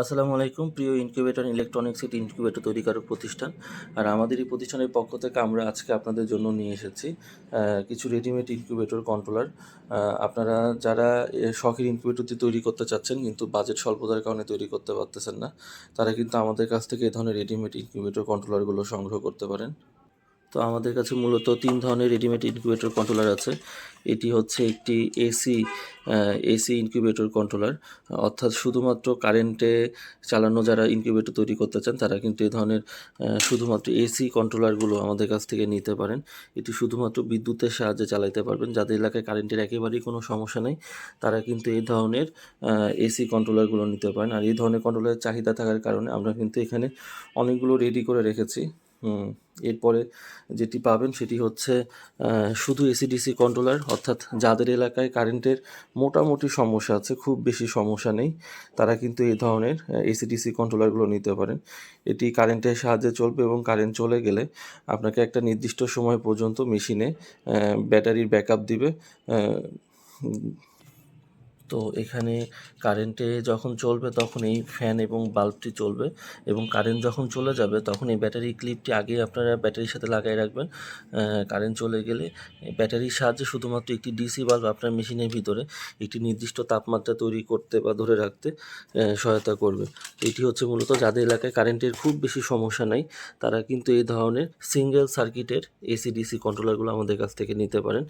আসসালামু আলাইকুম, প্রিয় ইনকিউবেটর ইলেকট্রনিক্স এটি ইনকিউবেটর তৈরিকারক প্রতিষ্ঠান। আর আমাদের এই প্রতিষ্ঠানের পক্ষ থেকে আমরা আজকে আপনাদের জন্য নিয়ে এসেছি কিছু রেডিমেড ইনকিউবেটর কন্ট্রোলার আপনারা যারা শখের ইনকিউবেটরটি তৈরি করতে চাচ্ছেন কিন্তু বাজেট স্বল্পতার কারণে তৈরি করতে পারতেছেন না, তারা কিন্তু আমাদের কাছ থেকে এই ধরনের রেডিমেড ইনকিউবেটর কন্ট্রোলারগুলো সংগ্রহ করতে পারেন। তো আমাদের কাছে মূলত তিন ধরনের রেডিমেড ইনকিউবেটর কন্ট্রোলার আছে। এটি হচ্ছে একটি এসি এসি ইনকিউবেটর কন্ট্রোলার অর্থাৎ শুধুমাত্র কারেন্টে চালানো যারা ইনকিউবেটর তৈরি করতে চান, তারা কিন্তু এই ধরনের শুধুমাত্র এসি কন্ট্রোলারগুলো আমাদের কাছ থেকে নিতে পারেন। এটি শুধুমাত্র বিদ্যুতের সাহায্যে চালাতে পারবেন। যাদের এলাকায় কারেন্টের একেবারেই কোনো সমস্যা নেই, তারা কিন্তু এই ধরনের এসি কন্ট্রোলারগুলো নিতে পারেন। আর এই ধরনের কন্ট্রোলারের চাহিদা থাকার কারণে আমরা কিন্তু এখানে অনেকগুলো রেডি করে রেখেছি। এরপরে যেটি পাবেন সেটি হচ্ছে শুধু এসিডিসি কন্ট্রোলার অর্থাৎ যাদের এলাকায় কারেন্টের মোটামুটি সমস্যা আছে, খুব বেশি সমস্যা নেই, তারা কিন্তু এই ধরনের এসিডিসি কন্ট্রোলারগুলো নিতে পারেন। এটি কারেন্টের সাহায্যে চলবে এবং কারেন্ট চলে গেলে আপনাকে একটা নির্দিষ্ট সময় পর্যন্ত মেশিনে ব্যাটারির ব্যাকআপ দিবে তো এখানে কারেন্টে যখন চলবে তখন এই ফ্যান এবং বাল্বটি চলবে এবং কারেন্ট যখন চলে যাবে তখন এই ব্যাটারি ক্লিপটি আগে আপনারা ব্যাটারির সাথে লাগিয়ে রাখবেন। কারেন্ট চলে গেলে ব্যাটারির সাহায্যে শুধুমাত্র একটি ডিসি বাল্ব আপনার মেশিনের ভিতরে একটি নির্দিষ্ট তাপমাত্রা তৈরি করতে বা ধরে রাখতে সহায়তা করবে। এটি হচ্ছে মূলত যাদের এলাকায় কারেন্টের খুব বেশি সমস্যা নাই, তারা কিন্তু এই ধরনের সিঙ্গেল সার্কিটের এসি ডিসি কন্ট্রোলারগুলো আমাদের কাছ থেকে নিতে পারেন।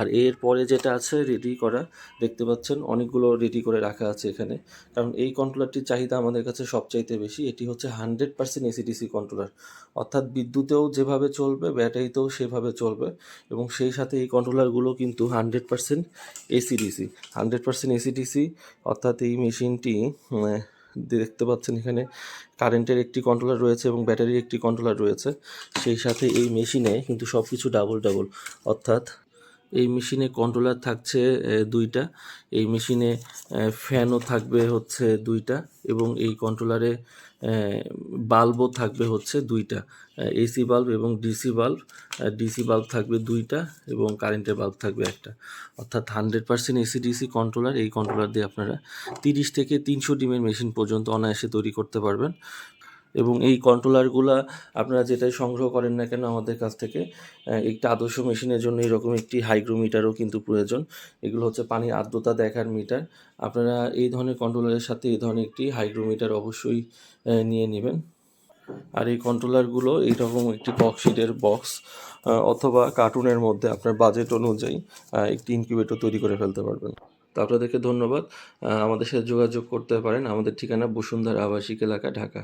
আর এর পরে যেটা আছে রেডি করা, দেখতে পাচ্ছেন অনেকগুলো রেডি করে রাখা আছে এখানে। কারণ এই কন্ট্রোলারটির চাহিদা আমাদের কাছে সবচাইতে বেশি, এটি হচ্ছে হান্ড্রেড পার্সেন্ট এসিডিসি কন্ট্রোলার অর্থাৎ বিদ্যুতেও যেভাবে চলবে, ব্যাটারিতেও সেভাবে চলবে এবং সেই সাথে এই কন্ট্রোলারগুলো কিন্তু hundred percent AC DC hundred percent AC DC অর্থাৎ এই মেশিনটি দেখতে পাচ্ছেন এখানে কারেন্টের একটি কন্ট্রোলার রয়েছে এবং ব্যাটারির একটি কন্ট্রোলার রয়েছে। সেই সাথে এই মেশিনে কিন্তু সব কিছু ডাবল ডাবল অর্থাৎ এই মেশিনে কন্ট্রোলার থাকছে দুইটা। এই মেশিনে ফ্যানও থাকবে হচ্ছে দুইটা এবং এই কন্ট্রোলারে বাল্বও থাকবে হচ্ছে দুইটা। এসি বাল্ব এবং ডিসি বাল্ব ডিসি বাল্ব থাকবে দুইটা এবং কারেন্টের বাল্ব থাকবে একটা। অর্থাৎ hundred percent AC DC controller এই কন্ট্রোলার দিয়ে আপনারা তিরিশ থেকে তিনশো ডিমের মেশিন পর্যন্ত অনায়াসে তৈরি করতে পারবেন। এবং এই কন্ট্রোলারগুলা আপনারা যেটাই সংগ্রহ করেন না কেন আমাদের কাছ থেকে একটা আদর্শ মেশিনের জন্য এরকম একটি হাইগ্রোমিটারও কিন্তু প্রয়োজন। এগুলো হচ্ছে পানির আর্দ্রতা দেখার মিটার আপনারা এই ধরনের কন্ট্রোলারের সাথে এই ধরনের একটি হাইগ্রোমিটার অবশ্যই নিয়ে নেবেন। আর এই কন্ট্রোলারগুলো এইরকম একটি বক্সিটের বক্স অথবা কার্টুনের মধ্যে আপনার বাজেট অনুযায়ী একটি ইনকিউবেটর তৈরি করে ফেলতে পারবেন। তো আপনাদেরকে ধন্যবাদ। আমাদের সাথে যোগাযোগ করতে পারেন। আমাদের ঠিকানা বসুন্ধরা আবাসিক এলাকা, ঢাকা।